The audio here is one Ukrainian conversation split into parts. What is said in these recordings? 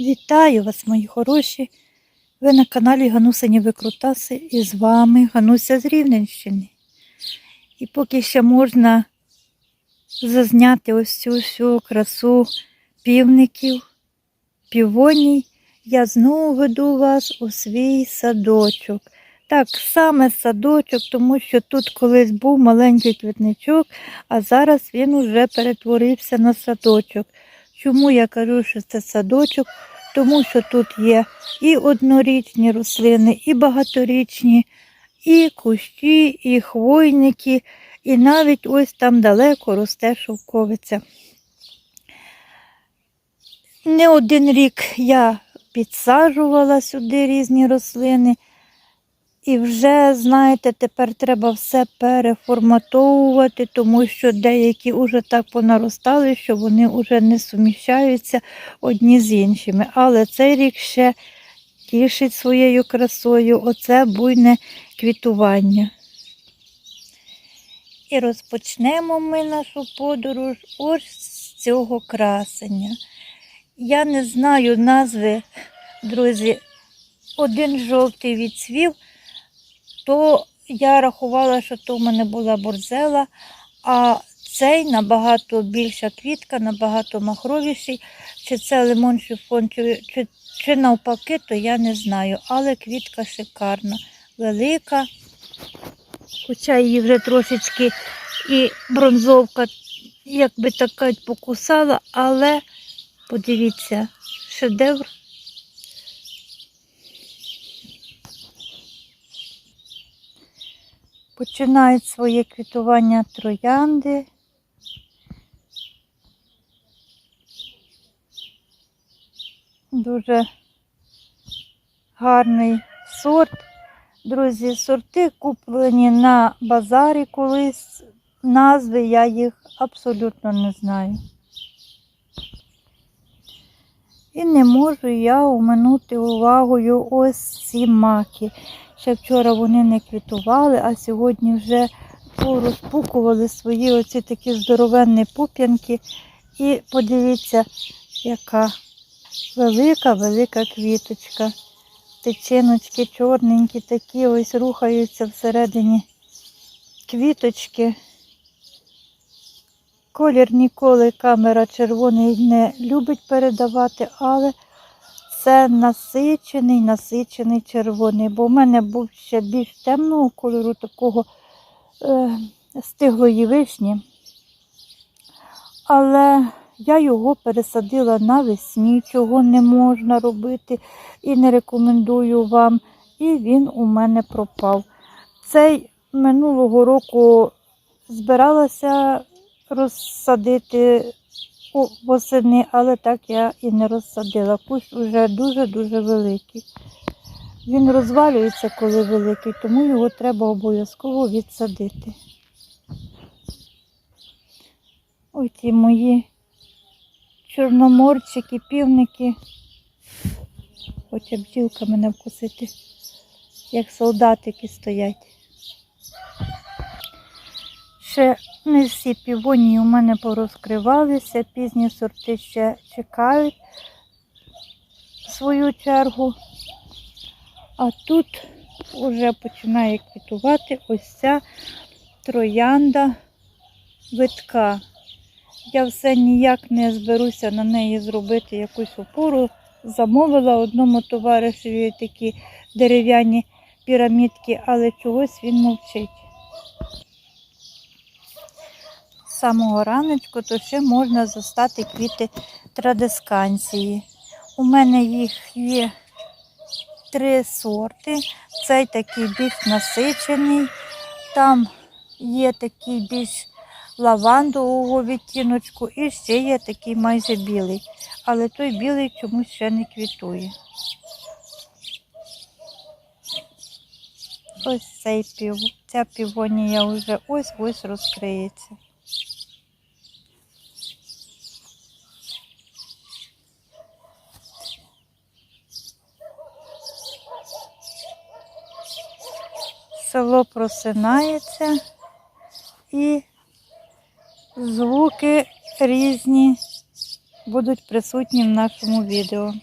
Вітаю вас, мої хороші. Ви на каналі Ганусині Викрутаси і з вами Гануся з Рівненщини. І поки ще можна зазняти ось цю всю красу півників, півоній, я знову веду вас у свій садочок. Так, саме садочок, тому що тут колись був маленький квітничок, а зараз він уже перетворився на садочок. Чому я кажу, що це садочок? Тому що тут є і однорічні рослини, і багаторічні, і кущі, і хвойники, і навіть ось там далеко росте шовковиця. Не один рік я підсаджувала сюди різні рослини. І вже, знаєте, тепер треба все переформатовувати, тому що деякі вже так понаростали, що вони вже не суміщаються одні з іншими. Але цей рік ще тішить своєю красою оце буйне квітування. І розпочнемо ми нашу подорож ось з цього красення. Я не знаю назви, друзі, один жовтий відцвів то я рахувала, що то в мене була борзела, а цей набагато більша квітка, набагато махровіший. Чи це лимон шифон, чи, чи, чи навпаки, то я не знаю. Але квітка шикарна, велика. Хоча її вже трошечки і бронзовка, як би така покусала, але подивіться, шедевр. Починають своє квітування троянди. Дуже гарний сорт. Друзі, сорти куплені на базарі колись. Назви я їх абсолютно не знаю. І не можу я оминути увагою ось ці маки. Ще вчора вони не квітували, а сьогодні вже порозпукували свої оці такі здоровенні пуп'янки. І подивіться, яка велика-велика квіточка. Тичиночки чорненькі, такі ось рухаються всередині квіточки. Колір ніколи камера червоний не любить передавати, але це насичений, насичений червоний, бо в мене був ще більш темного кольору, такого е, стиглої вишні. Але я його пересадила навесні, чого не можна робити і не рекомендую вам. І він у мене пропав. Цей минулого року збиралася розсадити восени, але так я і не розсадила. Кущ вже дуже-дуже великий. Він розвалюється, коли великий, тому його треба обов'язково відсадити. Ось ті мої чорноморчики, півники. Хоче бджілка мене вкусити, як солдатики стоять. Ще не всі півонії у мене порозкривалися, пізні сорти ще чекають свою чергу. А тут вже починає квітувати ось ця троянда витка. Я все ніяк не зберуся на неї зробити якусь опору. Замовила одному товаришеві такі дерев'яні пірамідки, але чогось він мовчить з самого раночку, то ще можна застати квіти традисканції. У мене їх є три сорти. Цей такий більш насичений, там є такий більш лавандового відтіночку і ще є такий майже білий. Але той білий чомусь ще не квітує. Ось цей пів, ця півонія вже ось-ось розкриється. Село просинається і звуки різні будуть присутні в нашому відео.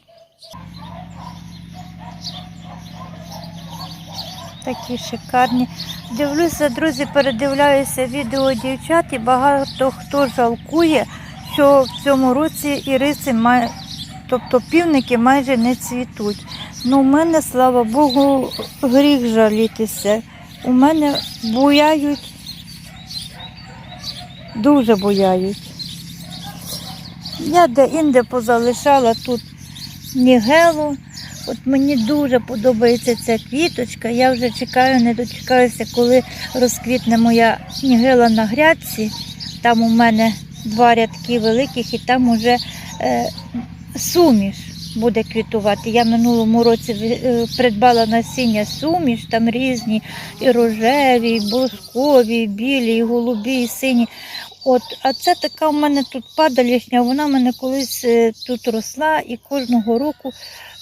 Такі шикарні. Дивлюся, друзі, передивляюся відео дівчат і багато хто жалкує, що в цьому році іриси май... тобто півники майже не цвітуть. Ну, у мене, слава Богу, гріх жалітися. У мене буяють, дуже буяють. Я де-інде позалишала тут нігелу. От мені дуже подобається ця квіточка. Я вже чекаю, не дочекаюся, коли розквітне моя нігела на грядці. Там у мене два рядки великих і там уже е, суміш буде квітувати. Я минулому році е, придбала насіння суміш, там різні і рожеві, і бускові, і білі, і голубі, і сині. От, а це така в мене тут падалішня, вона в мене колись е, тут росла і кожного року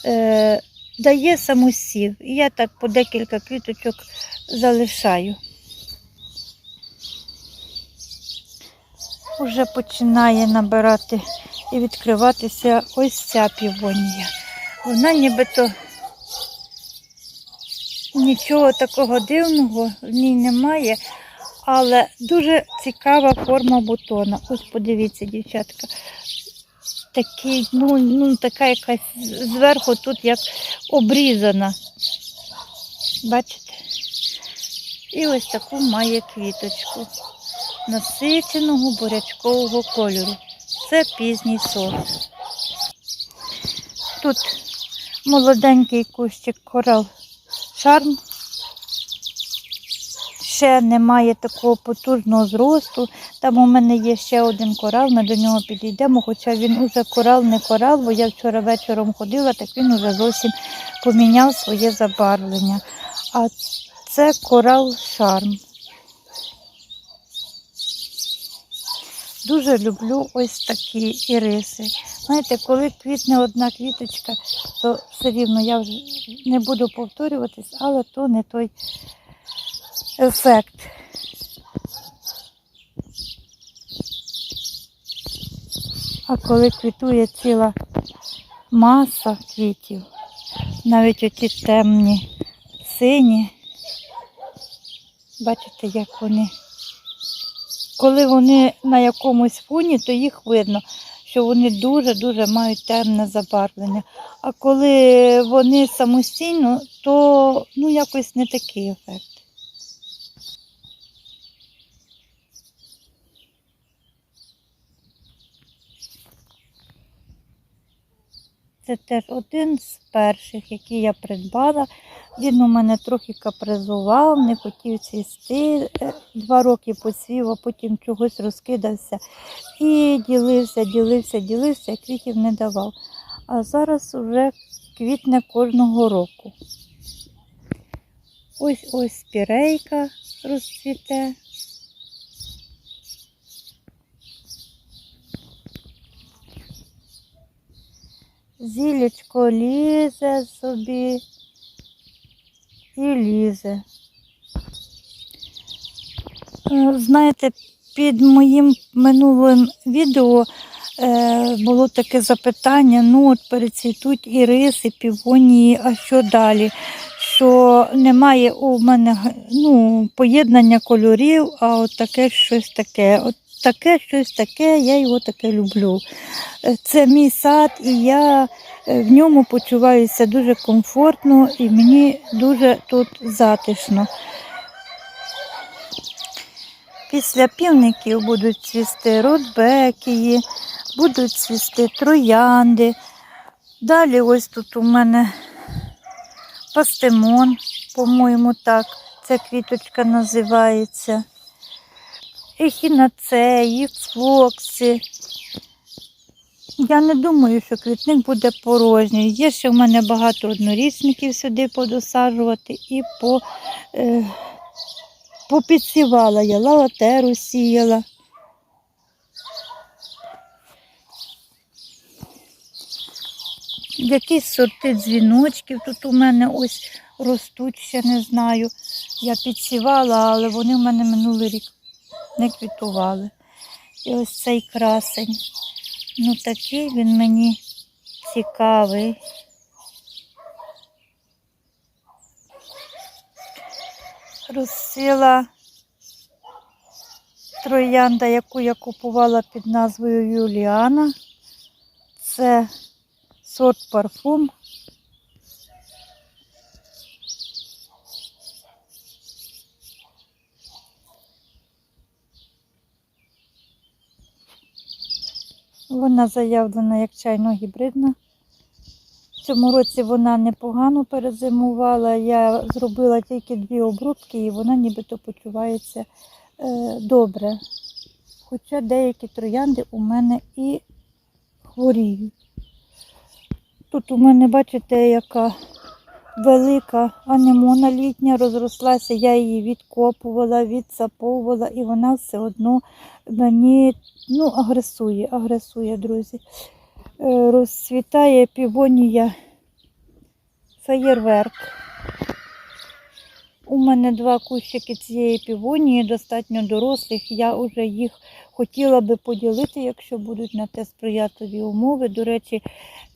е, дає самосів. І я так по декілька квіточок залишаю. Уже починає набирати і відкриватися ось ця півонія. Вона нібито нічого такого дивного в ній немає, але дуже цікава форма бутона. Ось подивіться, дівчатка. Такий, ну, ну, така якась зверху тут як обрізана. Бачите? І ось таку має квіточку насиченого бурячкового кольору. Це пізній сорт. Тут молоденький кущик корал шарм. Ще немає такого потужного зросту. Там у мене є ще один корал, ми до нього підійдемо, хоча він уже корал не корал, бо я вчора вечором ходила, так він уже зовсім поміняв своє забарвлення. А це корал шарм. Дуже люблю ось такі іриси. Знаєте, коли квітне одна квіточка, то все рівно я вже не буду повторюватись, але то не той ефект. А коли квітує ціла маса квітів, навіть оті темні сині, бачите, як вони. Коли вони на якомусь фоні, то їх видно, що вони дуже-дуже мають темне забарвлення. А коли вони самостійно, то ну, якось не такий ефект. Це теж один з перших, які я придбала. Він у мене трохи капризував, не хотів цвісти. Е, Два роки посвів, а потім чогось розкидався. І ділився, ділився, ділився, квітів не давав. А зараз вже квітне кожного року. Ось ось спірейка розцвіте. Зілечко лізе собі і лізе. Е, Знаєте, під моїм минулим відео е, було таке запитання: ну от перецвітуть і риси, півонії, а що далі? Що немає у мене ну, поєднання кольорів, а от таке щось таке. От таке щось таке, я його таке люблю. Е, Це мій сад, і я е, в ньому почуваюся дуже комфортно і мені дуже тут затишно. Після півників будуть цвісти рудбекії, будуть цвісти троянди. Далі ось тут у мене пастемон, по-моєму, так ця квіточка називається. Ехінацеї, флокси. Я не думаю, що квітник буде порожній. Є ще в мене багато однорічників сюди подосаджувати і по, е, попідсівала я, лалатеру сіяла. Якісь сорти дзвіночків тут у мене ось ростуть, ще не знаю. Я підсівала, але вони в мене минулий рік не квітували. І ось цей красень. Ну такий він мені цікавий. Розсила троянда, яку я купувала під назвою Юліана. Це сорт парфум Вона заявлена як чайно-гібридна. В цьому році вона непогано перезимувала. Я зробила тільки дві обробки і вона нібито почувається е, добре. Хоча деякі троянди у мене і хворіють. Тут у мене, бачите, яка велика анемона літня розрослася, я її відкопувала, відсаповувала, і вона все одно мені ну, агресує, агресує, друзі. Е, Розцвітає півонія феєрверк. У мене два кущики цієї півонії, достатньо дорослих. Я вже їх хотіла би поділити, якщо будуть на те сприятливі умови. До речі,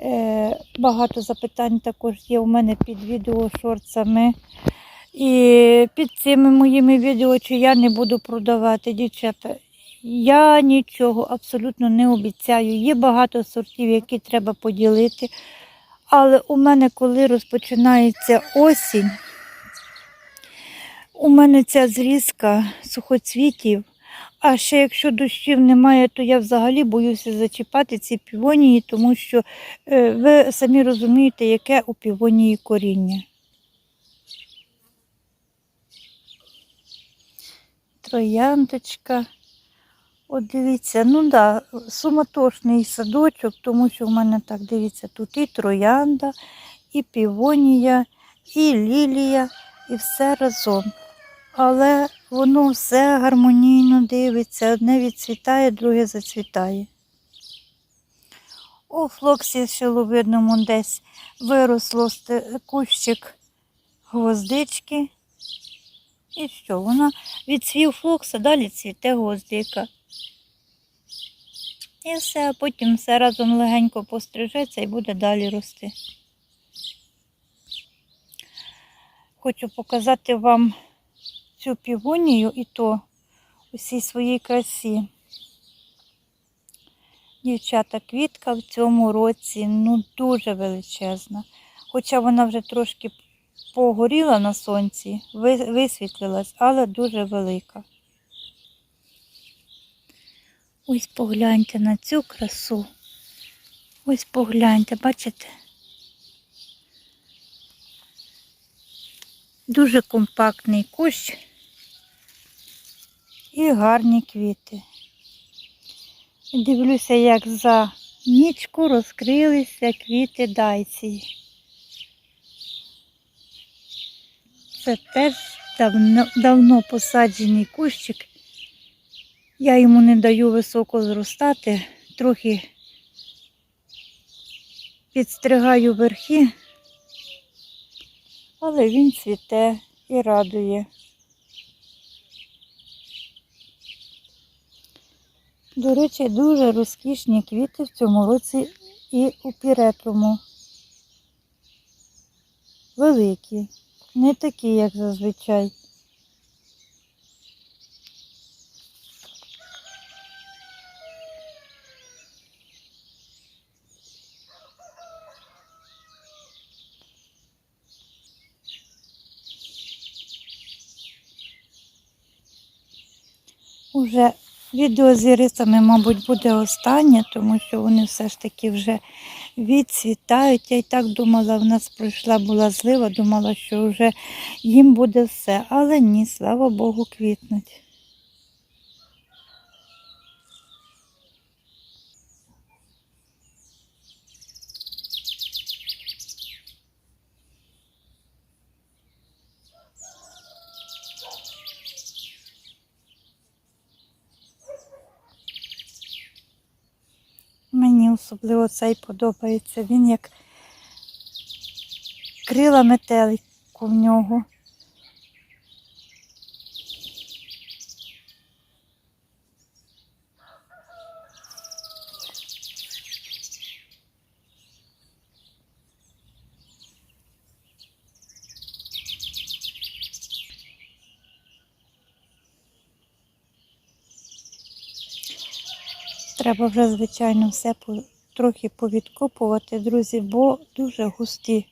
е, багато запитань також є у мене під відео шорцами. І під цими моїми відео, чи я не буду продавати, дівчата. Я нічого абсолютно не обіцяю. Є багато сортів, які треба поділити. Але у мене, коли розпочинається осінь, у мене ця зрізка сухоцвітів. А ще якщо дощів немає, то я взагалі боюся зачіпати ці півонії, тому що е, ви самі розумієте, яке у півонії коріння. Трояндочка. От дивіться, ну да, суматошний садочок, тому що в мене так, дивіться, тут і троянда, і півонія, і лілія, і все разом. Але воно все гармонійно дивиться, одне відцвітає, друге зацвітає. У флоксі шиловидному десь виросло кущик гвоздички. І що? Вона відцвів флокс, а далі цвіте гвоздика. І все, а потім все разом легенько пострижеться і буде далі рости. Хочу показати вам цю півонію і то у всій своїй красі. Дівчата, квітка в цьому році ну дуже величезна. Хоча вона вже трошки погоріла на сонці, висвітлилась, але дуже велика. Ось погляньте на цю красу. Ось погляньте, бачите? Дуже компактний кущ і гарні квіти. Дивлюся, як за нічку розкрилися квіти дайції. Це теж давно, давно посаджений кущик. Я йому не даю високо зростати, трохи підстригаю верхи, але він цвіте і радує. До речі, дуже розкішні квіти в цьому році і у піретруму. Великі, не такі, як зазвичай. Уже відео з ірисами, мабуть, буде останнє, тому що вони все ж таки вже відцвітають. Я і так думала, в нас пройшла була злива, думала, що вже їм буде все. Але ні, слава Богу, квітнуть. особливо цей подобається. Він як крила метелику в нього. Треба вже, звичайно, все по трохи повідкопувати, друзі, бо дуже густі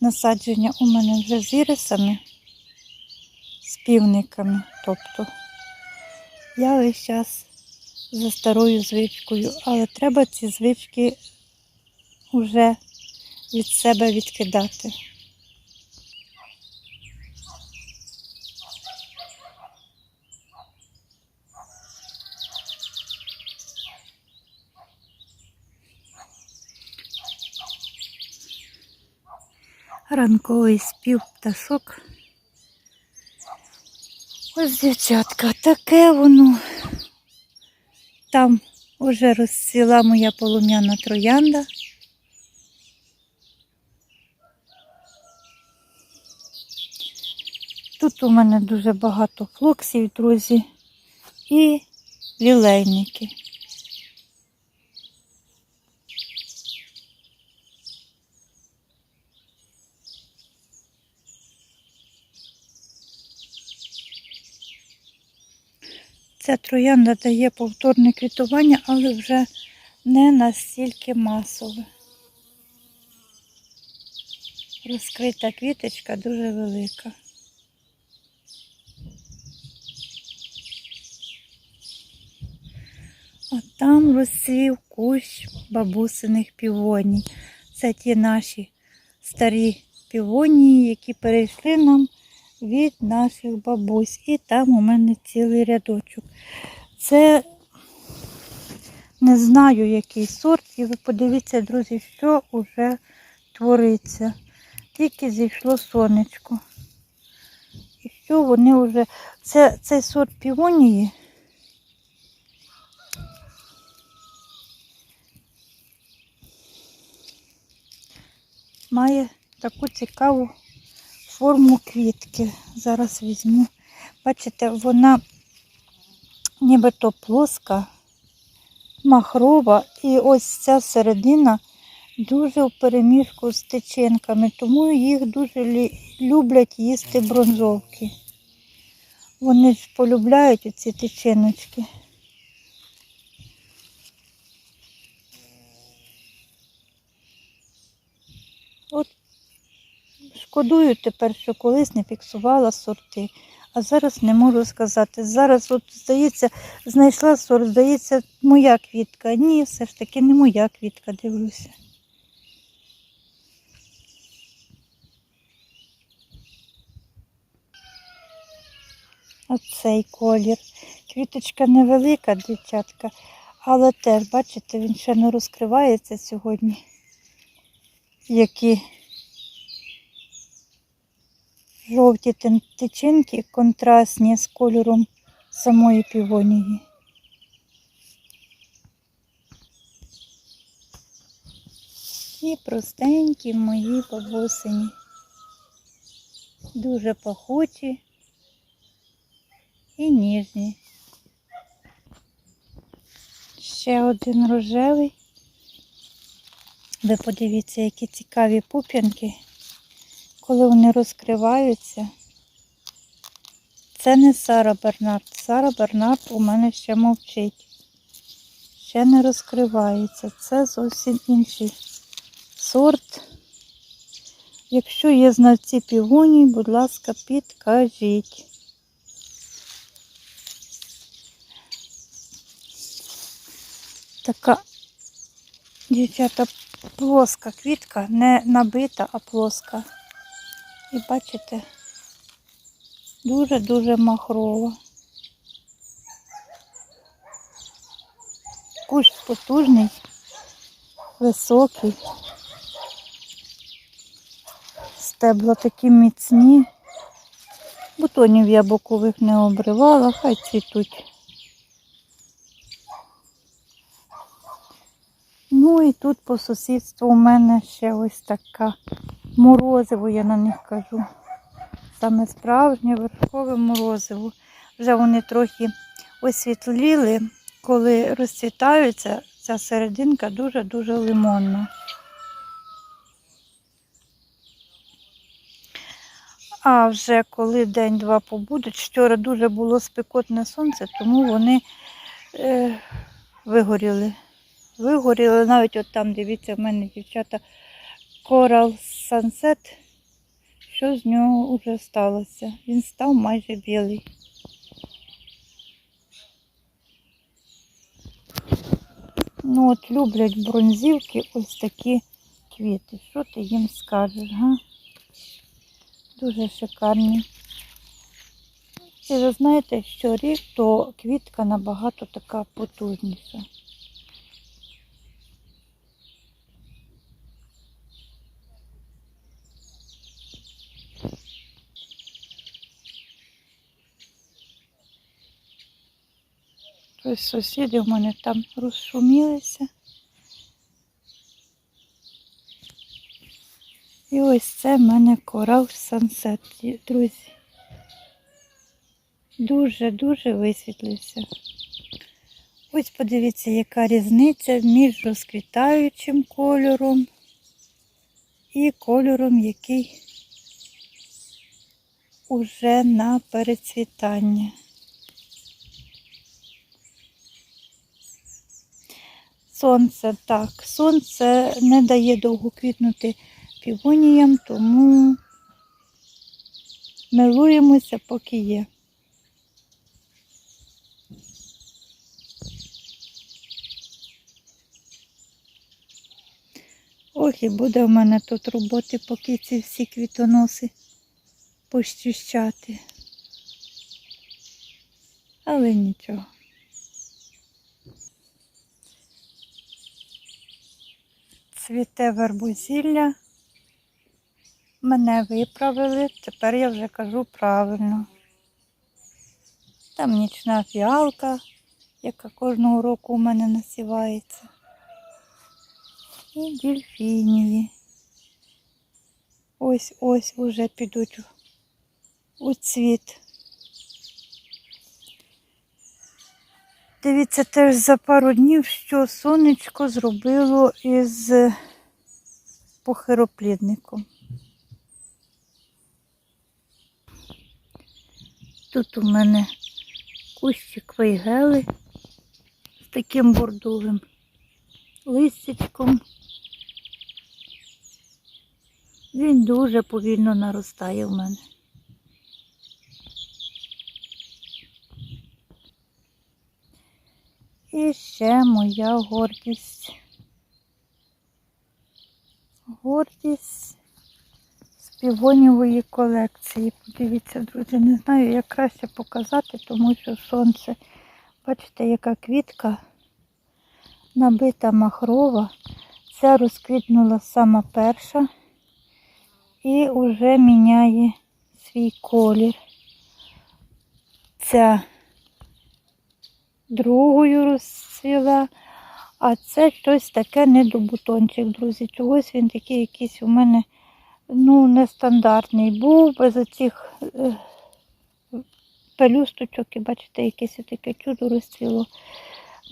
насадження у мене вже з ірисами, з півниками. Тобто я весь час за старою звичкою, але треба ці звички вже від себе відкидати. Ранковий спів пташок. Ось, дівчатка, таке воно. Там уже розцвіла моя полум'яна троянда. Тут у мене дуже багато флоксів, друзі, і лілейники. Ця троянда дає повторне квітування, але вже не настільки масове. Розкрита квіточка дуже велика. А там розцвів кущ бабусиних півоній. Це ті наші старі півонії, які перейшли нам від наших бабусь. І там у мене цілий рядочок. Це не знаю, який сорт, і ви подивіться, друзі, що вже твориться. Тільки зійшло сонечко. І що вони вже. Це цей сорт півонії. Має таку цікаву форму квітки. Зараз візьму. Бачите, вона нібито плоска, махрова, і ось ця середина дуже в переміжку з тичинками, тому їх дуже люблять їсти бронзовки. Вони ж полюбляють оці тичиночки. От шкодую тепер, що колись не фіксувала сорти. А зараз не можу сказати. Зараз, от, здається, знайшла сорт, здається, моя квітка. Ні, все ж таки не моя квітка, дивлюся. Оцей колір. Квіточка невелика, дівчатка, але теж, бачите, він ще не розкривається сьогодні. Які жовті тичинки контрастні з кольором самої півонії. І простенькі мої бабусині. Дуже пахучі і ніжні. Ще один рожевий. Ви подивіться, які цікаві пуп'янки коли вони розкриваються. Це не Сара Бернард. Сара Бернард у мене ще мовчить. Ще не розкривається. Це зовсім інший сорт. Якщо є знавці півоній, будь ласка, підкажіть. Така, дівчата, плоска квітка, не набита, а плоска. І бачите, дуже-дуже махрова. Кущ потужний, високий. Стебла такі міцні. Бутонів я бокових не обривала, хай цвітуть. Ну і тут по сусідству у мене ще ось така морозиво, я на них кажу. Саме справжнє верхове морозиво. Вже вони трохи освітліли, коли розцвітаються, ця серединка дуже-дуже лимонна. А вже коли день-два побудуть, вчора дуже було спекотне сонце, тому вони е, вигоріли. Вигоріли навіть от там, дивіться, в мене дівчата Coral Sunset. Що з нього вже сталося? Він став майже білий. Ну от люблять бронзівки ось такі квіти. Що ти їм скажеш, га? Дуже шикарні. І ви знаєте, що рік, то квітка набагато така потужніша. Ось сусіди в мене там розшумілися. І ось це в мене корал сансет, друзі. Дуже-дуже висвітлився. Ось подивіться, яка різниця між розквітаючим кольором і кольором, який уже на перецвітання. Сонце так, сонце не дає довго квітнути півоніям, тому милуємося, поки є. Ох, і буде в мене тут роботи, поки ці всі квітоноси пощищати. Але нічого. Цвіте вербузілля. Мене виправили, тепер я вже кажу правильно. Там нічна фіалка, яка кожного року у мене насівається. І дельфінії. Ось ось вже підуть у цвіт. Дивіться теж за пару днів, що сонечко зробило із похироплідником. Тут у мене кущик вейгели з таким бордовим листячком. Він дуже повільно наростає в мене. І ще моя гордість. Гордість з півонівої колекції. Подивіться, друзі, не знаю, як краще показати, тому що сонце. Бачите, яка квітка набита махрова. Це розквітнула сама перша і вже міняє свій колір. Ця другою розцвіла, а це щось таке недобутончик, друзі. Чогось він такий якийсь у мене ну, нестандартний був, без оцих е, пелюсточок, і бачите, якесь таке чудо розцвіло.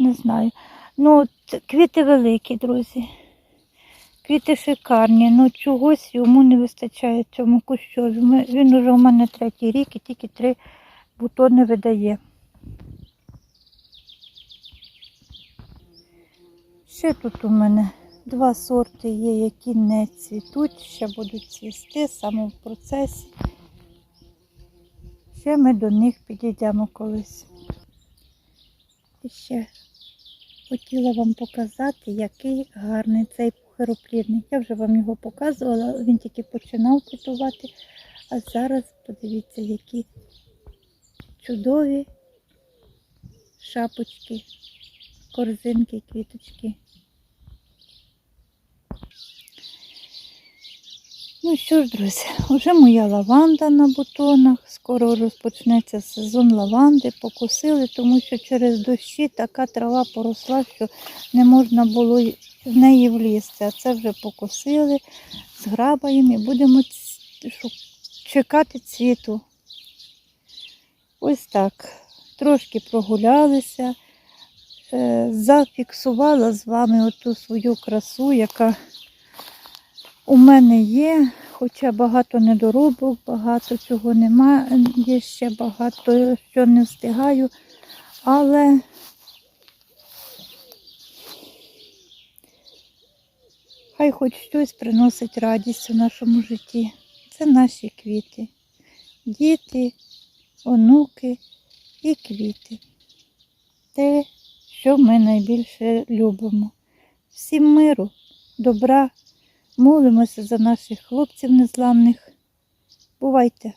Не знаю. Ну, квіти великі, друзі. Квіти шикарні, ну чогось йому не вистачає цьому кущові. Він уже у мене третій рік і тільки три бутони видає. Ще тут у мене два сорти є, які не цвітуть, ще будуть цвісти саме в процесі. Ще ми до них підійдемо колись. І ще хотіла вам показати, який гарний цей пухироплідник. Я вже вам його показувала, він тільки починав квітувати, а зараз подивіться, які чудові шапочки, корзинки, квіточки. Ну що ж, друзі, вже моя лаванда на бутонах. Скоро розпочнеться сезон лаванди. Покусили, тому що через дощі така трава поросла, що не можна було в неї влізти. А це вже покусили, зграбаємо і будемо чекати цвіту. Ось так. Трошки прогулялися. Е, Зафіксувала з вами оту свою красу, яка у мене є, хоча багато недоробок, багато цього немає, є ще багато, що не встигаю, але хай хоч щось приносить радість у нашому житті. Це наші квіти, діти, онуки і квіти. Те, що ми найбільше любимо. Всім миру, добра молимося за наших хлопців незламних. Бувайте!